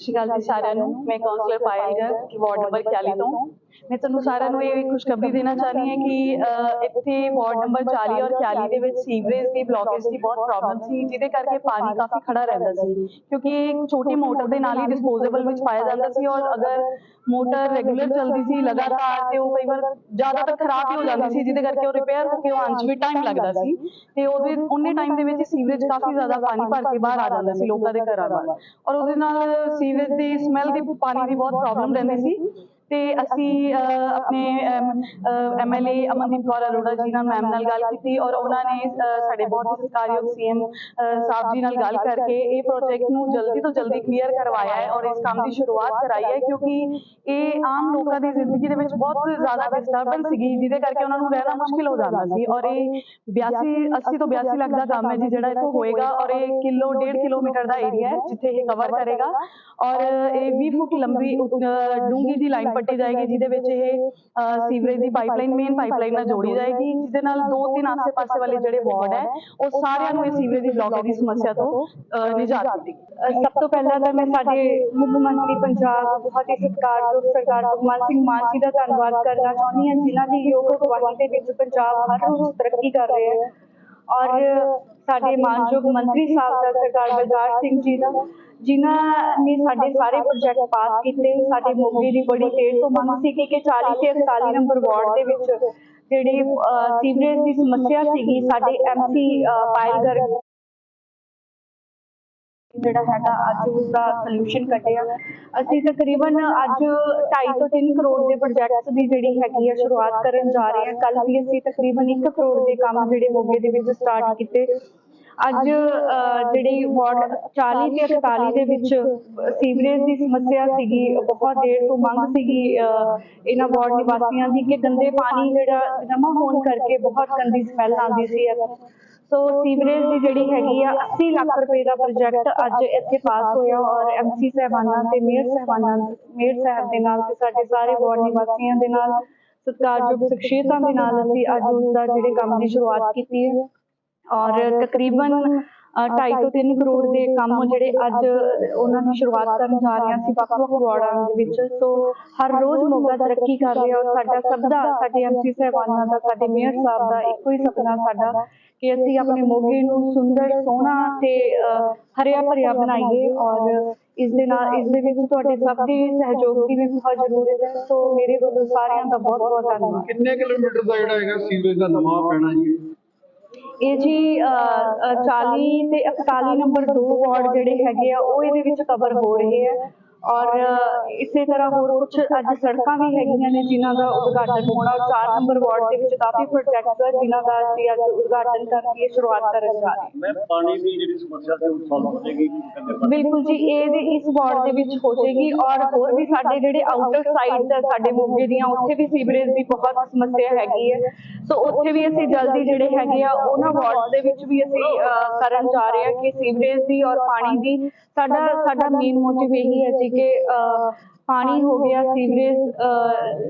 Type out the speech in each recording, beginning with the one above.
ਸਤਿ ਸ਼੍ਰੀ ਅਕਾਲ ਜੀ ਸਾਰਿਆਂ ਨੂੰ। ਮੈਂ ਕਾਉਂਸਲਰ ਪਾਇਲ ਜਰ ਵਾਰਡ ਨੰਬਰ 41 ਤੋਂ। ਮੈਂ ਤੁਹਾਨੂੰ ਸਾਰਿਆਂ ਨੂੰ ਇਹ ਖੁਸ਼ਖਬਰੀ ਦੇਣਾ ਚਾਹਨੀ ਹਾਂ ਕਿ ਇੱਥੇ ਵਾਰਡ ਨੰਬਰ 40 ਔਰ 41 ਦੇ ਵਿੱਚ ਸੀਵਰੇਜ ਦੀ ਬਲੌਕੇਜ ਦੀ ਬਹੁਤ ਪ੍ਰੋਬਲਮ ਸੀ ਜਿਹਦੇ ਕਰਕੇ ਪਾਣੀ ਕਾਫੀ ਖੜਾ ਰਹਿੰਦਾ ਸੀ। ਕਿਉਂਕਿ ਇੱਕ ਛੋਟੀ ਮੋਟਰ ਦੇ ਨਾਲ ਹੀ ਡਿਸਪੋਜ਼ੇਬਲ ਵਿੱਚ ਪਾਇਆ ਜਾਂਦਾ ਸੀ ਔਰ ਅਗਰ ਮੋਟਰ ਰੈਗੂਲਰ ਚੱਲਦੀ ਸੀ ਲਗਾਤਾਰ ਤੇ ਉਹ ਕਈ ਵਾਰ ਜ਼ਿਆਦਾਤਰ ਖਰਾਬ ਹੀ ਹੋ ਜਾਂਦੀ ਸੀ ਜਿਹਦੇ ਕਰਕੇ ਉਹ ਰਿਪੇਅਰ ਹੋ ਕੇ ਉਹ ਆਉਣ 'ਚ ਵੀ ਟਾਈਮ ਲੱਗਦਾ ਸੀ। ਤੇ ਉਹਦੇ ਉਹਨੇ ਟਾਈਮ ਦੇ ਵਿੱਚ ਸੀਵਰੇਜ ਕਾਫੀ ਜ਼ਿਆਦਾ ਪਾਣੀ ਭਰ ਕੇ ਬਾਹਰ ਆ ਜਾਂਦਾ ਸੀ ਲੋਕਾਂ ਦੇ ਘਰਾਂ ਵੱਲ। ਔਰ ਉਹਦੇ ਨਾਲ ਸੀਵਰੇਜ ਦੀ ਸਮੈਲ ਦੀ ਪਾਣੀ ਦੀ ਬਹੁਤ ਪ੍ਰੋਬਲਮ ਰਹਿੰਦੀ ਸੀ ਤੇ ਅਸੀਂ ਅਹ, ਆਪਣੇ ਐਮਐਲਏ ਅਮਨਦੀਪ ਕੌਰ ਅਰੋੜਾ ਜੀ ਨਾਲ ਮੈਮ ਨਾਲ ਗੱਲ ਕੀਤੀ ਔਰ ਉਹਨਾਂ ਨੇ ਸਾਡੇ ਬਹੁਤ ਹੀ ਸਤਿਕਾਰਯੋਗ ਸੀਐਮ ਸਾਹਿਬ ਜੀ ਨਾਲ ਗੱਲ ਕਰਕੇ ਇਹ ਪ੍ਰੋਜੈਕਟ ਨੂੰ ਜਲਦੀ ਤੋਂ ਜਲਦੀ ਕਲੀਅਰ ਕਰਵਾਇਆ ਹੈ ਔਰ ਇਸ ਕੰਮ ਦੀ ਸ਼ੁਰੂਆਤ ਕਰਾਈ ਹੈ ਕਿਉਂਕਿ ਇਹ ਆਮ ਲੋਕਾਂ ਦੀ ਜ਼ਿੰਦਗੀ ਦੇ ਵਿੱਚ ਬਹੁਤ ਜ਼ਿਆਦਾ ਡਿਸਟਰਬੈਂਸ ਸੀਗੀ ਜਿਹਦੇ ਕਰਕੇ ਉਹਨਾਂ ਨੂੰ ਰਹਿਣਾ ਮੁਸ਼ਕਿਲ ਹੋ ਜਾਂਦਾ ਸੀ ਔਰ ਇਹ 82 80 ਤੋਂ 82 ਲੱਖ ਦਾ ਕੰਮ ਹੈ ਜੀ ਜਿਹੜਾ ਇੱਥੋਂ ਹੋਏਗਾ ਔਰ ਇਹ ਕਿਲੋ 1.5 ਕਿਲੋਮੀਟਰ ਦਾ ਏਰੀਆ ਹੈ ਜਿੱਥੇ ਇਹ ਕਵਰ ਕਰੇਗਾ ਔਰ ਇਹ 20 ਫੁੱਟ ਲੰਬੀ ਡੂੰਗੀ ਦੀ ਲਾਈਨ ਪੱਟੀ ਜਾਏਗੀ ਜਿਹਦੇ ਵਿੱਚ ਇਹ ਸੀਵਰੇਜ ਦੀ ਪਾਈਪਲਾਈਨ ਮੇਨ ਪਾਈਪਲਾਈਨ ਨਾਲ ਜੋੜੀ ਜਾਏਗੀ ਜਿਹਦੇ ਨਾਲ ਦੋ ਤਿੰਨ ਆਸੇ-ਪਾਸੇ ਵਾਲੇ ਜਿਹੜੇ ਵਾਰਡ ਹੈ ਉਹ ਸਾਰਿਆਂ ਨੂੰ ਇਹ ਸੀਵਰੇਜ ਦੀ ਬਲੌਕੇਜ ਦੀ ਸਮੱਸਿਆ ਤੋਂ ਨਿਜਾਤ ਮਿਲੇਗੀ ਸਭ ਤੋਂ ਪਹਿਲਾਂ ਤਾਂ ਮੈਂ ਸਾਡੇ ਮੁੱਖ ਮੰਤਰੀ ਪੰਜਾਬ ਬਹੁਤ ਹੀ ਸਤਿਕਾਰਯੋਗ ਸਰਦਾਰ ਭਗਵੰਤ ਸਿੰਘ ਮਾਨ ਜੀ ਦਾ ਧੰਨਵਾਦ ਕਰਨਾ ਚਾਹੁੰਦੀ ਹਾਂ ਜਿਨ੍ਹਾਂ ਦੀ ਯੋਗ ਅਗਵਾਈ ਦੇ ਵਿੱਚ ਪੰਜਾਬ ਹਰ ਰੋਜ਼ ਤਰੱਕੀ ਕਰ ਰਿਹਾ ਹੈ। ਔਰ ਸਾਡੇ ਮਾਨਯੋਗ ਮੰਤਰੀ ਸਾਹਿਬ ਦਾ ਸਰਦਾਰ ਬਲਕਾਰ ਸਿੰਘ ਜੀ ਦਾ ਜਿਨ੍ਹਾਂ ਨੇ ਸਾਡੇ ਸਾਰੇ ਪ੍ਰੋਜੈਕਟ ਪਾਸ ਕੀਤੇ ਸਾਡੇ ਮੋਗੇ ਦੀ ਬੜੀ ਦੇਰ ਤੋਂ ਮੰਗ ਸੀ ਕਿ 40 ਤੇ 41 ਨੰਬਰ ਵਾਰਡ ਦੇ ਵਿੱਚ ਜਿਹੜੀ ਸੀਵਰੇਜ ਦੀ ਸਮੱਸਿਆ ਸੀਗੀ ਸਾਡੇ ਐਮਸੀ ਪਾਇਲ ਗਰਗ ਜਿਹੜਾ ਹੈਗਾ ਅੱਜ ਉਸ ਦਾ ਸੋਲੂਸ਼ਨ ਕੱਢਿਆ। ਅਸੀਂ ਤਕਰੀਬਨ ਅੱਜ 2.5 ਤੋਂ 3 ਕਰੋੜ ਦੇ ਪ੍ਰੋਜੈਕਟਸ ਦੀ ਜਿਹੜੀ ਹੈਗੀ ਆ ਸ਼ੁਰੂਆਤ ਕਰਨ ਜਾ ਰਹੇ ਹਾਂ। ਕੱਲ ਵੀ ਅਸੀਂ ਤਕਰੀਬਨ 1 ਕਰੋੜ ਦੇ ਕੰਮ ਜਿਹੜੇ ਮੋਗੇ ਦੇ ਵਿੱਚ ਸਟਾਰਟ ਕੀਤੇ। ਅੱਜ ਜਿਹੜੀ ਵਾਰਡ 40 ਤੇ 41 ਦੇ ਵਿੱਚ ਸੀਵਰੇਜ ਦੀ ਸਮੱਸਿਆ ਸੀਗੀ ਬਹੁਤ ਦੇਰ ਤੋਂ ਮੰਗ ਸੀਗੀ ਇਹਨਾਂ ਵਾਰਡ ਨਿਵਾਸੀਆਂ ਦੀ ਕਿ ਗੰਦੇ ਪਾਣੀ ਜਿਹੜਾ ਜਮ੍ਹਾਂ ਹੋਣ ਕਰਕੇ ਬਹੁਤ ਗੰਦੀ ਸਮੈਲ ਆਉਂਦੀ ਸੀ ਸੋ। ਸੀਵਰੇਜ ਦੀ ਜਿਹੜੀ ਹੈਗੀ ਆ 80 ਲੱਖ ਰੁਪਏ ਦਾ ਪ੍ਰੋਜੈਕਟ ਅੱਜ ਇੱਥੇ ਪਾਸ ਹੋਇਆ ਔਰ ਐਮਸੀ ਸਾਹਿਬਾਨਾਂ ਤੇ ਮੇਅਰ ਸਾਹਿਬਾਨਾਂ ਮੇਅਰ ਸਾਹਿਬ ਦੇ ਨਾਲ ਤੇ ਸਾਡੇ ਸਾਰੇ ਵਾਰਡ ਨਿਵਾਸੀਆਂ ਦੇ ਨਾਲ ਸਤਿਕਾਰਯੋਗ ਸ਼ਖਸੀਅਤਾਂ ਦੇ ਨਾਲ ਅਸੀਂ ਅੱਜ ਉਸ ਦਾ ਜਿਹੜੇ ਕੰਮ ਦੀ ਸ਼ੁਰੂਆਤ ਕੀਤੀ ਹੈ ਔਰ ਤਕਰੀਬਨ ਅ, ਢਾਈ ਤੋਂ 3 ਕਰੋੜ ਦੇ ਕੰਮ ਜਿਹੜੇ ਅੱਜ ਉਹਨਾਂ ਦੀ ਸ਼ੁਰੂਆਤ ਕਰਨ ਜਾ ਰਹੇ ਹਾਂ ਅਸੀਂ ਵੱਖ ਵੱਖ ਵਾਰਡਾਂ ਦੇ ਵਿੱਚ। ਸੋ ਹਰ ਰੋਜ਼ ਮੋਗਾ ਤਰੱਕੀ ਕਰ ਰਿਹਾ ਔਰ ਸਾਡਾ ਸਭ ਦਾ ਸਾਡੇ ਐਮਸੀ ਸਾਹਿਬਾਨਾਂ ਦਾ ਸਾਡੇ ਮੇਅਰ ਸਾਹਿਬ ਦਾ ਇੱਕੋ ਹੀ ਸੁਪਨਾ ਸਾਡਾ ਕਿ ਅਸੀਂ ਆਪਣੇ ਮੋਗੇ ਨੂੰ ਸੁੰਦਰ ਸੋਹਣਾ ਤੇ ਹਰਿਆ ਭਰਿਆ ਬਣਾਈਏ ਔਰ ਇਸ ਦੇ ਨਾਲ ਇਸ ਦੇ ਵਿੱਚ ਤੁਹਾਡੇ ਸਭ ਦੀ ਸਹਿਯੋਗ ਦੀ ਵੀ ਬਹੁਤ ਜ਼ਰੂਰਤ ਹੈ। ਸੋ ਮੇਰੇ ਵੱਲੋਂ ਸਾਰਿਆਂ ਦਾ ਬਹੁਤ ਬਹੁਤ ਧੰਨਵਾਦ। ਕਿੰਨੇ ਕਿਲੋਮੀਟਰ ਦਾ ਜਿਹੜਾ ਹੈਗਾ ਸੀਵਰੇਜ ਦਾ ਨਵਾਂ ਪੈਣਾ ਜੀ ਇਹ ਜੀ ਅਹ, ਅਹ, 40 ਤੇ 41 ਨੰਬਰ ਦੋ ਵਾਰਡ ਜਿਹੜੇ ਹੈਗੇ ਆ ਉਹ ਇਹਦੇ ਵਿੱਚ ਕਵਰ ਹੋ ਰਹੇ ਆ। ਔਰ ਇਸੇ ਤਰ੍ਹਾਂ ਹੋਰ ਕੁਝ ਅੱਜ ਸੜਕਾਂ ਵੀ ਹੈਗੀਆਂ ਨੇ ਜਿਨ੍ਹਾਂ ਦਾ ਉਦਘਾਟਨ ਹੋਣਾ। 4 ਨੰਬਰ ਵਾਰਡ ਦੇ ਵਿੱਚ ਕਾਫੀ ਪ੍ਰੋਜੈਕਟਸ ਆ ਜਿਨ੍ਹਾਂ ਦਾ ਅਸੀਂ ਅੱਜ ਉਦਘਾਟਨ ਕਰਕੇ ਸ਼ੁਰੂਆਤ ਕਰਨ ਜਾ ਰਹੇ ਹਾਂ। ਮੈਂ ਪਾਣੀ ਦੀ ਜਿਹੜੀ ਸਮੱਸਿਆ ਤੇ ਉਹ ਸੋਲਵ ਹੋ ਜਾਏਗੀ। ਬਿਲਕੁਲ ਜੀ ਇਹ ਵੀ ਇਸ ਵਾਰਡ ਦੇ ਵਿੱਚ ਹੋ ਜਾਏਗੀ ਔਰ ਹੋਰ ਵੀ ਸਾਡੇ ਜਿਹੜੇ ਆਊਟਰ ਸਾਈਡਸ ਹੈ ਸਾਡੇ ਮੋਗੇ ਦੀਆਂ ਉੱਥੇ ਵੀ ਸੀਵਰੇਜ ਦੀ ਬਹੁਤ ਸਮੱਸਿਆ ਹੈਗੀ ਹੈ। ਸੋ ਉੱਥੇ ਵੀ ਅਸੀਂ ਜਲਦੀ ਜਿਹੜੇ ਹੈਗੇ ਆ ਉਹਨਾਂ ਵਾਰਡ ਦੇ ਵਿੱਚ ਵੀ ਅਸੀਂ ਕਰਨ ਜਾ ਰਹੇ ਹਾਂ ਕਿ ਸੀਵਰੇਜ ਦੀ ਔਰ ਪਾਣੀ ਦੀ ਸਾਡਾ ਸਾਡਾ ਮੇਨ ਮੋਟਿਵ ਇਹੀ ਹੈ ਜੀ ਕਿ ਅਹ, ਪਾਣੀ ਹੋ ਗਿਆ ਸੀਵਰੇਜ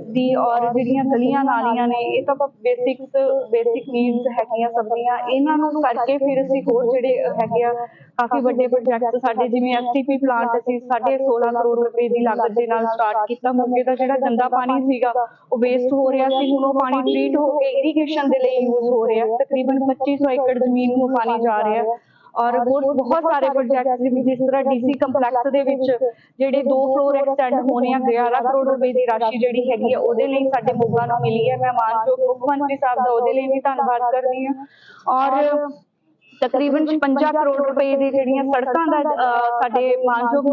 ਦੀ ਔਰ ਜਿਹੜੀਆਂ ਗਲੀਆਂ ਨਾਲੀਆਂ ਨੇ ਇਹ ਤਾਂ ਬੇਸਿਕਸ ਬੇਸਿਕ ਨੀਡਸ ਹੈਗੀਆਂ ਸਭ ਦੀਆਂ। ਇਹਨਾਂ ਨੂੰ ਕਰਕੇ ਫਿਰ ਅਸੀਂ ਹੋਰ ਜਿਹੜੇ ਹੈਗੇ ਆ ਕਾਫੀ ਵੱਡੇ ਪ੍ਰੋਜੈਕਟ ਸਾਡੇ ਜਿਵੇਂ ਐਸਟੀਪੀ ਪਲਾਂਟ ਅਸੀਂ 16.5 ਕਰੋੜ ਰੁਪਏ ਦੀ ਲਾਗਤ ਦੇ ਨਾਲ ਸਟਾਰਟ ਕੀਤਾ। ਮੋਗੇ ਦਾ ਜਿਹੜਾ ਗੰਦਾ ਪਾਣੀ ਸੀਗਾ ਉਹ ਵੇਸਟ ਹੋ ਰਿਹਾ ਸੀ। ਹੁਣ ਉਹ ਪਾਣੀ ਟ੍ਰੀਟ ਹੋ ਕੇ ਇਰੀਗੇਸ਼ਨ ਦੇ ਲਈ ਯੂਜ਼ ਹੋ ਰਿਹਾ। ਤਕਰੀਬਨ 2500 ਏਕੜ ਜ਼ਮੀਨ ਨੂੰ ਪਾਣੀ ਜਾ ਰਿਹਾ। ਔਰ ਹੋਰ ਬਹੁਤ ਸਾਰੇ ਪ੍ਰੋਜੈਕਟ ਜਿਵੇਂ ਜਿਸ ਤਰ੍ਹਾਂ ਡੀਸੀ ਕੰਪਲੈਕਸ ਦੇ ਵਿੱਚ ਜਿਹੜੇ ਦੋ ਫਲੋਰ ਐਕਸਟੈਂਡ ਹੋਣੇ ਆ 11 ਕਰੋੜ ਰੁਪਏ ਦੀ ਰਾਸ਼ੀ ਜਿਹੜੀ ਹੈਗੀ ਆ ਉਹਦੇ ਲਈ ਸਾਡੇ ਮੋਗਾ ਨੂੰ ਮਿਲੀ ਹੈ। ਮੈਂ ਮਾਨਯੋਗ ਮੁੱਖ ਮੰਤਰੀ ਸਾਹਿਬ ਦਾ ਉਹਦੇ ਲਈ ਵੀ ਧੰਨਵਾਦ ਕਰਦੀ ਹਾਂ। ਔਰ ਤਕਰੀਬਨ 56 ਕਰੋੜ ਰੁਪਏ ਦੀ ਜਿਹੜੀਆਂ ਸੜਕਾਂ ਦਾ ਸਾਡੇ ਮਾਨਯੋਗ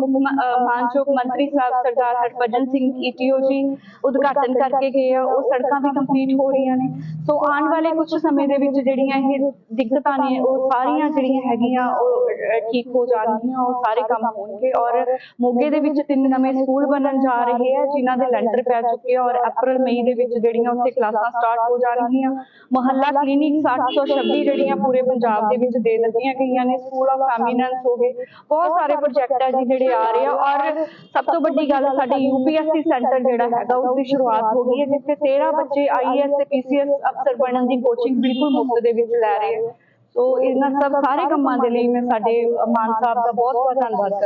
ਮਾਨਯੋਗ ਮੰਤਰੀ ਸਾਹਿਬ ਸਰਦਾਰ ਹਰਭਜਨ ਸਿੰਘ ਈਟੀਓ ਜੀ ਉਦਘਾਟਨ ਕਰਕੇ ਗਏ ਆ ਉਹ ਸੜਕਾਂ ਵੀ ਕੰਪਲੀਟ ਹੋ ਰਹੀਆਂ ਨੇ। ਸੋ ਆਉਣ ਵਾਲੇ ਕੁਝ ਸਮੇਂ ਦੇ ਵਿੱਚ ਜਿਹੜੀਆਂ ਇਹ ਦਿੱਕਤਾਂ ਨੇ ਉਹ ਸਾਰੀਆਂ ਜਿਹੜੀਆਂ ਹੈਗੀਆਂ ਉਹ ਠੀਕ ਹੋ ਜਾਣਗੀਆਂ ਉਹ ਸਾਰੇ ਕੰਮ ਹੋਣਗੇ। ਔਰ ਮੋਗੇ ਦੇ ਵਿੱਚ ਤਿੰਨ ਨਵੇਂ ਸਕੂਲ ਬਣਨ ਜਾ ਰਹੇ ਆ ਜਿਨ੍ਹਾਂ ਦੇ ਲੈਂਟਰ ਪੈ ਚੁੱਕੇ ਆ ਔਰ ਅਪ੍ਰੈਲ ਮਈ ਦੇ ਵਿੱਚ ਜਿਹੜੀਆਂ ਉੱਥੇ ਕਲਾਸਾਂ ਸਟਾਰਟ ਹੋ ਜਾਣਗੀਆਂ ਮੁਹੱਲਾ ਕਲੀਨਿਕ 726 ਜਿਹੜੀਆਂ ਪੂਰੇ ਪੰਜਾਬ ਦੇ ਵਿੱਚ ਦੇ ਦਿੱਤੀਆਂ ਗਈਆਂ ਨੇ, ਸਕੂਲ ਆਫ ਐਮੀਨੈਂਸ ਹੋ ਗਏ ਬਹੁਤ ਸਾਰੇ ਪ੍ਰੋਜੈਕਟ ਆ ਜੀ ਜਿਹੜੇ ਆ ਰਹੇ ਆ ਔਰ ਸਭ ਤੋਂ ਵੱਡੀ ਗੱਲ ਸਾਡੇ ਯੂਪੀਐਸਸੀ ਸੈਂਟਰ ਜਿਹੜਾ ਹੈਗਾ ਉਸ ਦੀ ਸ਼ੁਰੂਆਤ ਹੋ ਗਈ ਹੈ, ਜਿੱਥੇ 13 ਬੱਚੇ ਆਈਐਸ ਤੇ ਪੀਸੀਐਸ ਅਫਸਰ ਬਣਨ ਦੀ ਕੋਚਿੰਗ ਬਿਲਕੁਲ ਮੁਫਤ ਦੇ ਵਿੱਚ ਲੈ ਰਹੇ ਆ। ਸੋ ਇਹਨਾਂ ਸਭ ਸਾਰੇ ਕੰਮਾਂ ਦੇ ਲਈ ਮੈਂ ਸਾਡੇ ਮਾਨ ਸਾਹਿਬ ਦਾ ਬਹੁਤ ਬਹੁਤ ਧੰਨਵਾਦ ਕਰਦੀ